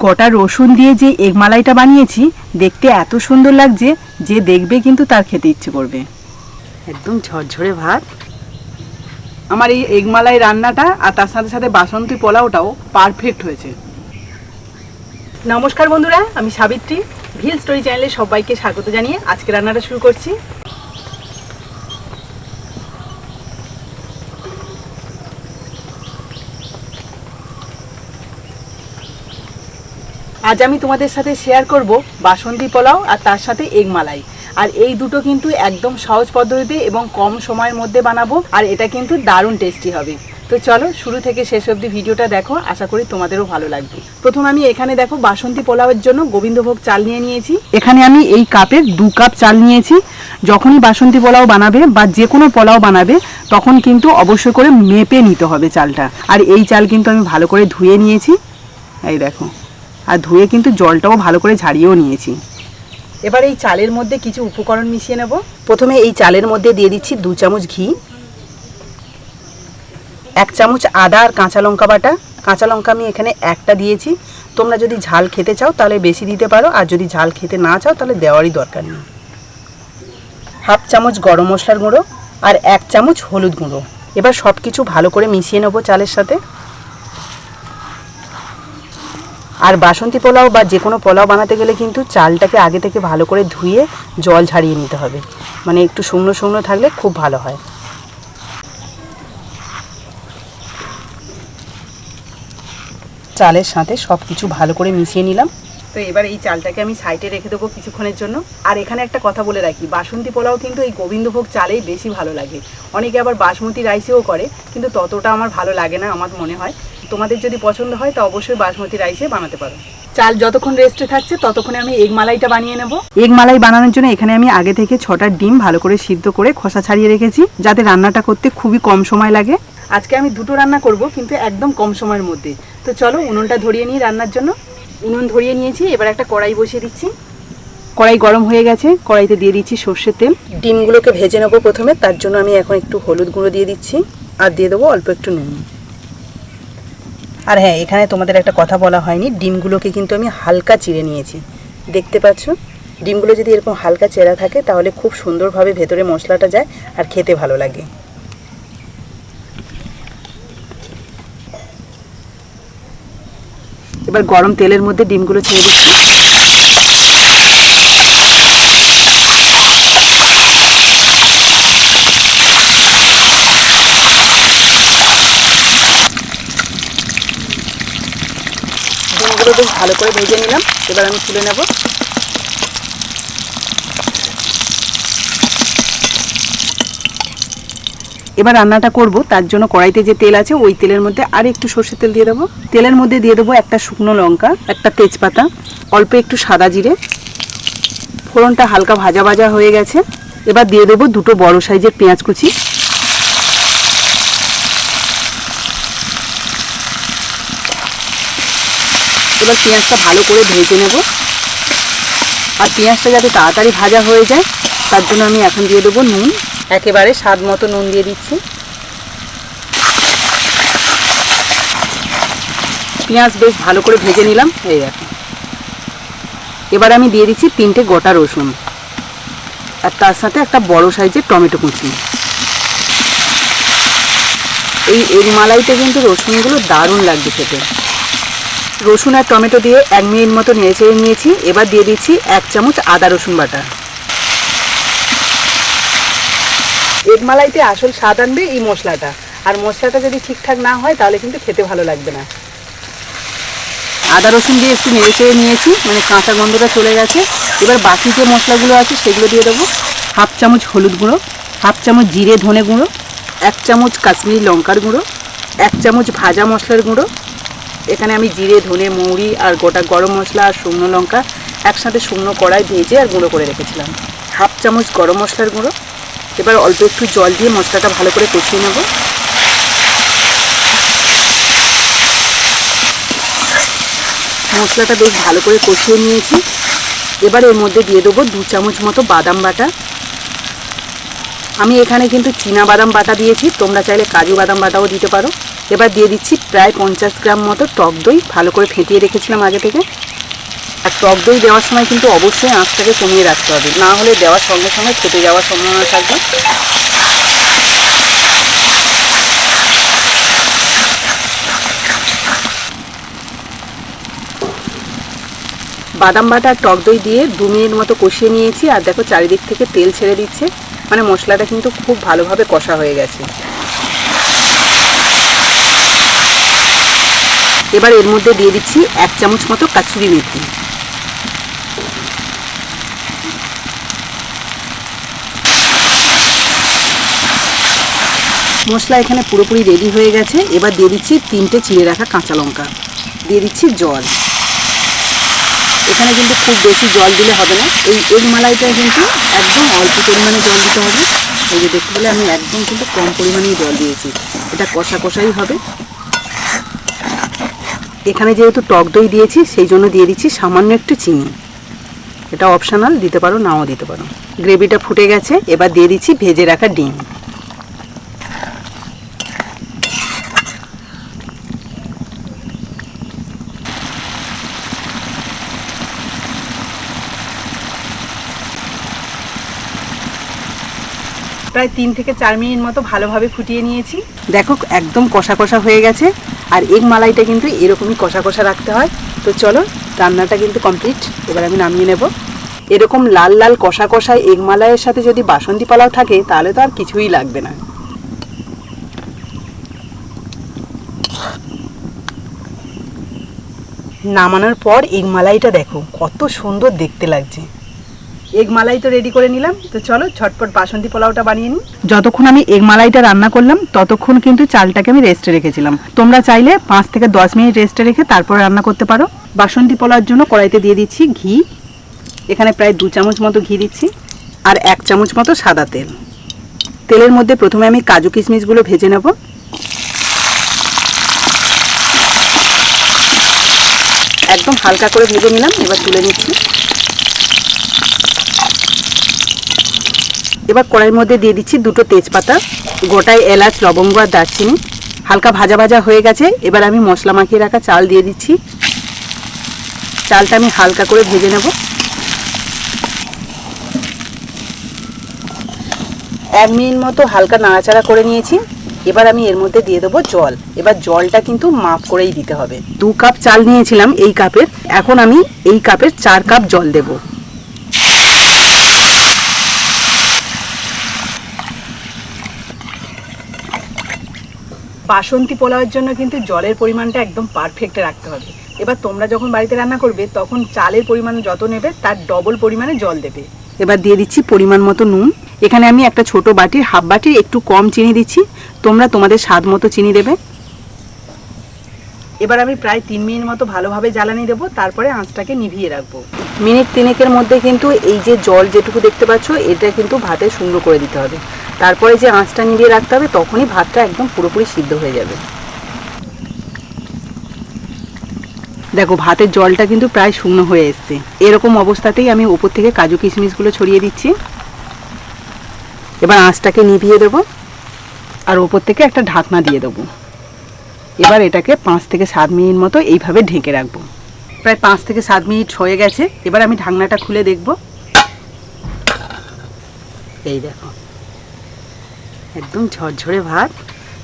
গোটা রসুন দিয়ে যে এগমালাইটা বানিয়েছি দেখতে এত সুন্দর লাগছে যে দেখবে কিন্তু তার খেতে ইচ্ছে করবে। একদম ঝরঝরে ভাত। আমার এই এগমালাই রান্নাটা আর তার সাথে সাথে বাসন্তী পোলাওটাও পারফেক্ট হয়েছে। নমস্কার বন্ধুরা আমি সাবিত্রী। ভিল স্টোরি চ্যানেলে সবাইকে স্বাগত জানিয়ে আজকে রান্নাটা শুরু করছি। আজ আমি তোমাদের সাথে শেয়ার করব বাসন্তী পোলাও আর তার সাথে এগ মালাই। আর এই দুটো কিন্তু একদম সহজ পদ্ধতিতে এবং কম সময়ের মধ্যে বানাবো, আর এটা কিন্তু দারুণ টেস্টি হবে। তো চলো, শুরু থেকে শেষ অবধি ভিডিওটা দেখো, আশা করি তোমাদেরও ভালো লাগবে। প্রথম আমি এখানে দেখো বাসন্তী পোলাওয়ের জন্য গোবিন্দভোগ চাল নিয়ে নিয়েছি। এখানে আমি এই কাপের দু কাপ চাল নিয়েছি। যখনই বাসন্তী পোলাও বানাবে বা যে কোনো পোলাও বানাবে, তখন কিন্তু অবশ্যই করে মেপে নিতে হবে চালটা। আর এই চাল কিন্তু আমি ভালো করে ধুয়ে নিয়েছি। এই দেখো। আর ধুয়ে কিন্তু জলটাও ভালো করে ঝাড়িয়েও নিয়েছি। এবার এই চালের মধ্যে কিছু উপকরণ মিশিয়ে নেব। প্রথমে এই চালের মধ্যে দিয়ে দিচ্ছি দু চামচ ঘি এক চামচ আদা আর কাঁচা লঙ্কা বাটা। কাঁচা লঙ্কা আমি এখানে একটা দিয়েছি। তোমরা যদি ঝাল খেতে চাও তাহলে বেশি দিতে পারো আর যদি ঝাল খেতে না চাও তাহলে দেওয়ারই দরকার নেই। হাফ চামচ গরম মশলার গুঁড়ো আর এক চামচ হলুদ গুঁড়ো। এবার সব কিছু ভালো করে মিশিয়ে নেব চালের সাথে। আর বাসন্তী পোলাও বা যে কোনো পোলাও বানাতে গেলে কিন্তু চালটাকে আগে থেকে ভালো করে ধুয়ে জল ঝাড়িয়ে নিতে হবে। মানে একটু শুকনো শুকনো থাকলে খুব ভালো হয়। চালের সাথে সব কিছু ভালো করে মিশিয়ে নিলাম। তো এবার এই চালটাকে আমি সাইডে রেখে দেবো কিছুক্ষণের জন্য। আর এখানে একটা কথা বলে রাখি, বাসন্তী পোলাও কিন্তু এই গোবিন্দভোগ চালেই বেশি ভালো লাগে। অনেকে আবার বাসমতি রাইসেও করে, কিন্তু ততটা আমার ভালো লাগে না আমার মনে হয়। তোমাদের যদি পছন্দ হয় তা অবশ্যই বাসমতি রাইসে বানাতে পারো। চাল যতক্ষণ রেস্টে থাকছে ততক্ষণে আমি এগ মালাইটা বানিয়ে নেব। এগ মালাই বানানোর জন্য এখানে আমি আগে থেকে ছটা ডিম ভালো করে সিদ্ধ করে খোসা ছাড়িয়ে রেখেছি, যাতে রান্নাটা করতে খুবই কম সময় লাগে। আজকে আমি দুটো রান্না করব, কিন্তু একদম কম সময়ের মধ্যে। তো চলো উনুনটা ধরিয়ে নিই রান্নার জন্য। উনুন ধরিয়ে নিয়েছি এবার একটা কড়াই বসিয়ে দিচ্ছি। কড়াই গরম হয়ে গেছে কড়াইতে দিয়ে দিচ্ছি সর্ষের তেল। ডিমগুলোকে ভেজে নেব প্রথমে তার জন্য আমি এখন একটু হলুদ গুঁড়ো দিয়ে দিচ্ছি আর দিয়ে দেবো অল্প একটু নুন। আর হ্যাঁ এখানে তোমাদের একটা কথা বলা হয়নি ডিমগুলোকে কিন্তু আমি হালকা চিড়ে নিয়েছি। দেখতে পাচ্ছ? ডিমগুলো যদি এরকম হালকা চেরা থাকে তাহলে খুব সুন্দরভাবে ভেতরে মশলাটা যায় আর খেতে ভালো লাগে। এবার গরম তেলের মধ্যে ডিমগুলো ছেড়ে দিচ্ছি। ডিমগুলো বেশ ভালো করে ভেজে নিলাম। এবার আমি তুলে নেব এবার রান্নাটা করব, তার জন্য কড়াইতে যে তেল আছে, ওই তেলের মধ্যে আর একটু সর্ষের তেল দিয়ে দেবো। তেলের মধ্যে দিয়ে দেবো একটা শুকনো লঙ্কা, একটা তেজপাতা, অল্প একটু সাদা জিরে। ফোড়নটা হালকা ভাজা ভাজা হয়ে গেছে। এবার দিয়ে দেবো দুটো বড় সাইজের পেঁয়াজ কুচি। এবার পেঁয়াজটা ভালো করে ভেজে নেব। আর পেঁয়াজটা যাতে তাড়াতাড়ি ভাজা হয়ে যায়, তার জন্য আমি এখন দিয়ে দেবো নুন। একেবারে স্বাদ মতো নুন দিয়ে দিচ্ছি। পেঁয়াজ বেশ ভালো করে ভেজে নিলাম, এই দেখো। এবার আমি দিয়ে দিচ্ছি তিনটে গোটা রসুন আর তার সাথে একটা বড় সাইজের টমেটো কুচি। এই এর মালাইতে কিন্তু রসুনগুলো দারুণ লাগবে খেতে। রসুন আর টমেটো দিয়ে এক মিনিট মতো নেড়ে চেড়ে নিয়েছি, এবার দিয়ে দিচ্ছি এক চামচ আদা রসুন বাটা। এগ মালাইতে আসল স্বাদ আনবে এই মশলাটা। আর মশলাটা যদি ঠিকঠাক না হয়, তাহলে কিন্তু খেতে ভালো লাগবে না। আদা, রসুন দিয়ে একটু নেড়ে চেড়ে নিয়েছি মানে কাঁচা গন্ধটা চলে গেছে। এবার বাকি যে মশলাগুলো আছে, সেগুলো দিয়ে দেবো। হাফ চামচ হলুদ গুঁড়ো, হাফ চামচ জিরে ধনে গুঁড়ো, এক চামচ কাশ্মীরি লঙ্কার গুঁড়ো, এক চামচ ভাজা মশলার গুঁড়ো। এখানে আমি জিরে, ধনে, মৌরি আর গোটা গরম মশলা আর শুকনো লঙ্কা একসাথে শুকনো কড়াই ভেজে আর গুঁড়ো করে রেখেছিলাম। হাফ চামচ গরম মশলার গুঁড়ো এবার অল্প একটু জল দিয়ে মশলাটা ভালো করে কষিয়ে নেব। মশলাটা বেশ ভালো করে কষিয়ে নিয়েছি। এবার এর মধ্যে দিয়ে দেবো দু চামচ মতো বাদাম বাটা। আমি এখানে কিন্তু চীনা বাদাম বাটা দিয়েছি, তোমরা চাইলে কাজু বাদাম বাটাও দিতে পারো। এবার দিয়ে দিচ্ছি প্রায় পঞ্চাশ গ্রাম মতো টক দই, ভালো করে ফেটিয়ে রেখেছিলাম আগে থেকে। টক দই দেওয়ার সময় কিন্তু অবশ্যই আঁচটাকে কমিয়ে রাখতে হবে। না হলে দেওয়ার সঙ্গে সঙ্গে ফেটে যাওয়ার সম্ভাবনা থাকবে। বাদাম বাটা টক দই দিয়ে দু মিনিট মতো কষিয়ে নিয়েছি আর দেখো চারিদিক থেকে তেল ছেড়ে দিচ্ছে। মানে মশলাটা কিন্তু খুব ভালোভাবে কষা হয়ে গেছে। এবার এর মধ্যে দিয়ে দিচ্ছি এক চামচ মতো কাচুরি মেথি। মশলা এখানে পুরোপুরি রেডি হয়ে গেছে। এবার দিয়ে দিচ্ছি তিনটে চিড়ে রাখা কাঁচা লঙ্কা। দিয়ে দিচ্ছি জল। এখানে কিন্তু খুব বেশি জল দিলে হবে না। এই এগ মালাইটা কিন্তু একদম অল্প পরিমাণে জল দিতে হবে। এই যে দেখতে পেলে আমি একদম কিন্তু কম পরিমাণেই জল দিয়েছি। এটা কষা কষাই হবে। এখানে যেহেতু টক দই দিয়েছি, সেই জন্য দিয়ে দিচ্ছি সামান্য একটু চিনি। এটা অপশানাল দিতে পারো, নাও দিতে পারো। গ্রেভিটা ফুটে গেছে। এবার দিয়ে দিচ্ছি ভেজে রাখা ডিম। প্রায় তিন থেকে চার মিনিট মতো ভালোভাবে ফুটিয়ে নিয়েছি। দেখো একদম কষা কষা হয়ে গেছে। আর এগ মালাইটা কিন্তু এরকমই কষা কষা রাখতে হয়। তো চলো রান্নাটা কিন্তু কমপ্লিট এবার আমি নামিয়ে নেব। এরকম লাল লাল কষা কষা এগ মালাইয়ের সাথে যদি বাসন্তী পোলাও থাকে তাহলে তো আর কিছুই লাগবে না। নামানোর পর এগ মালাইটা দেখো কত সুন্দর দেখতে লাগছে। এগ মালাই তো রেডি করে নিলাম। তো চলো, ঝটপট বাসন্তী পোলাওটা বানিয়ে নিই। যতক্ষণ আমি এগ মালাইটা রান্না করলাম, ততক্ষণ কিন্তু চালটাকে আমি রেস্টে রেখেছিলাম। তোমরা চাইলে পাঁচ থেকে দশ মিনিট রেস্টে রেখে তারপর রান্না করতে পারো। বাসন্তী পোলাওর জন্য কড়াইতে দিয়ে দিচ্ছি ঘি। এখানে প্রায় দু চামচ মতো ঘি দিচ্ছি আর এক চামচ মতো সাদা তেল। তেলের মধ্যে প্রথমে আমি কাজু কিশমিশগুলো ভেজে নেব। একদম হালকা করে ভেজে নিলাম, এবার তুলে নিচ্ছি। এবার কড়াইয়ের মধ্যে দিয়ে দিচ্ছি দুটো তেজপাতা, গোটায় এলাচ, লবঙ্গ আর দারচিনি। হালকা ভাজা ভাজা হয়ে গেছে, এবার আমি মশলা মাখিয়ে রাখা চাল দিয়ে দিচ্ছি। চালটা আমি হালকা করে ভেজে নেব। এক মিনিট মতো হালকা নাড়াচাড়া করে নিয়েছি। এবার আমি এর মধ্যে দিয়ে দেবো জল। এবার জলটা কিন্তু মাপ করেই দিতে হবে। দু কাপ চাল নিয়েছিলাম এই কাপের। এখন আমি এই কাপের চার কাপ জল দেবো। বাসন্তী পোলাওয়ের জন্য কিন্তু জলের পরিমাণটা একদম পারফেক্ট রাখতে হবে। এবার তোমরা যখন বাড়িতে রান্না করবে, তখন চালের পরিমাণ যত নেবে, তার ডবল পরিমাণে জল দেবে। এবার দিয়ে দিচ্ছি পরিমাণ মতো নুন। এখানে আমি একটা ছোট বাটির হাফ বাটির, একটু কম চিনি দিচ্ছি। তোমরা তোমাদের স্বাদ মতো চিনি দেবে। এবার আমি প্রায় তিন মিনিট মতো ভালোভাবে জ্বালানি দেবো, তারপরে আঁচটাকে নিভিয়ে রাখব। মিনিট তিনেকের মধ্যে কিন্তু এই যে জল যেটুকু দেখতে পাচ্ছ, এটা কিন্তু ভাতে সুন্দর করে দিতে হবে। তারপরে যে আঁচটা নিভিয়ে রাখতে হবে, তখনই ভাতটা একদম পুরোপুরি সিদ্ধ হয়ে যাবে। দেখো, ভাতের জলটা কিন্তু প্রায় শুকনো হয়ে এসছে। এরকম অবস্থাতেই আমি ওপর থেকে কাজু কিশমিশগুলো ছড়িয়ে দিচ্ছি। এবার আঁচটাকে নিভিয়ে দেবো, আর ওপর থেকে একটা ঢাকনা দিয়ে দেবো। এবার এটাকে পাঁচ থেকে সাত মিনিট মতো এইভাবে ঢেকে রাখব। প্রায় পাঁচ থেকে সাত মিনিট হয়ে গেছে। এবার আমি ঢাকনাটা খুলে দেখব। এই দেখো। একদম ঝরঝরে ভাত।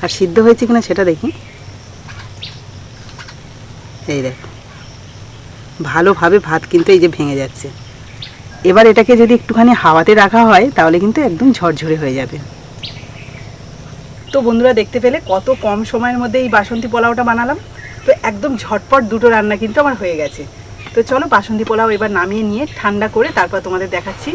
আর সিদ্ধ হয়েছে কিনা সেটা দেখি। এই দেখো। ভালোভাবে ভাত কিন্তু এই যে ভেঙে যাচ্ছে। এবার এটাকে যদি একটুখানি হাওয়াতে রাখা হয়, তাহলে কিন্তু একদম ঝরঝরে হয়ে যাবে। তো বন্ধুরা দেখতে পেলে কত কম সময়ের মধ্যে এই বাসন্তী পোলাওটা বানালাম। তো একদম ঝটপট দুটো রান্না কিন্তু আমার হয়ে গেছে। তো চলো বাসন্তী পোলাও এবার নামিয়ে নিয়ে ঠান্ডা করে তারপর তোমাদের দেখাচ্ছি।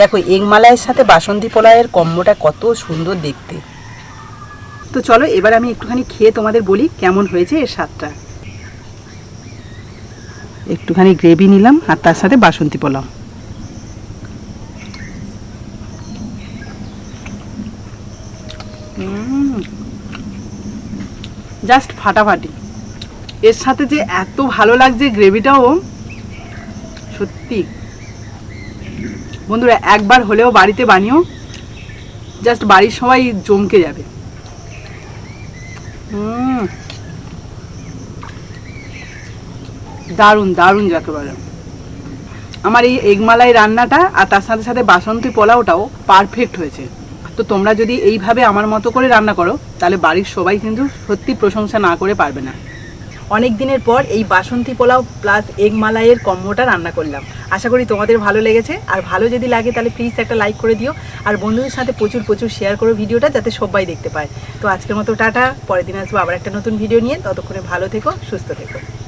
দেখো এগ মালাইয়ের সাথে বাসন্তী পোলাওয়ের কম্বোটা কত সুন্দর দেখতে। তো চলো, এবার আমি একটুখানি খেয়ে তোমাদের বলি কেমন হয়েছে এর স্বাদটা। একটুখানি গ্রেভি নিলাম, আর তার সাথে বাসন্তী পোলাও। জাস্ট ফাটাফাটি। এর সাথে যে এত ভালো লাগছে গ্রেভিটাও সত্যি। বন্ধুরা, একবার হলেও বাড়িতে বানিও জাস্ট বাড়ির সবাই জমকে যাবে। দারুণ দারুণ যাকে বলে। আমার এই এগমালাই রান্নাটা আর তার সাথে সাথে বাসন্তী পোলাওটাও পারফেক্ট হয়েছে। তো তোমরা যদি এইভাবে আমার মতো করে রান্না করো, তাহলে বাড়ির সবাই কিন্তু সত্যি প্রশংসা না করে পারবে না। অনেক দিনের পর এই বাসন্তী পোলাও প্লাস এগ মালাইয়ের কম্বোটা রান্না করলাম। আশা করি তোমাদের ভালো লেগেছে। আর ভালো যদি লাগে তাহলে প্লিজ একটা লাইক করে দিও। আর বন্ধুদের সাথে প্রচুর প্রচুর শেয়ার করো ভিডিওটা যাতে সবাই দেখতে পায়। তো আজকের মতো টাটা। পরের দিন আসব আবার একটা নতুন ভিডিও নিয়ে। ততক্ষণে ভালো থেকো, সুস্থ থেকো।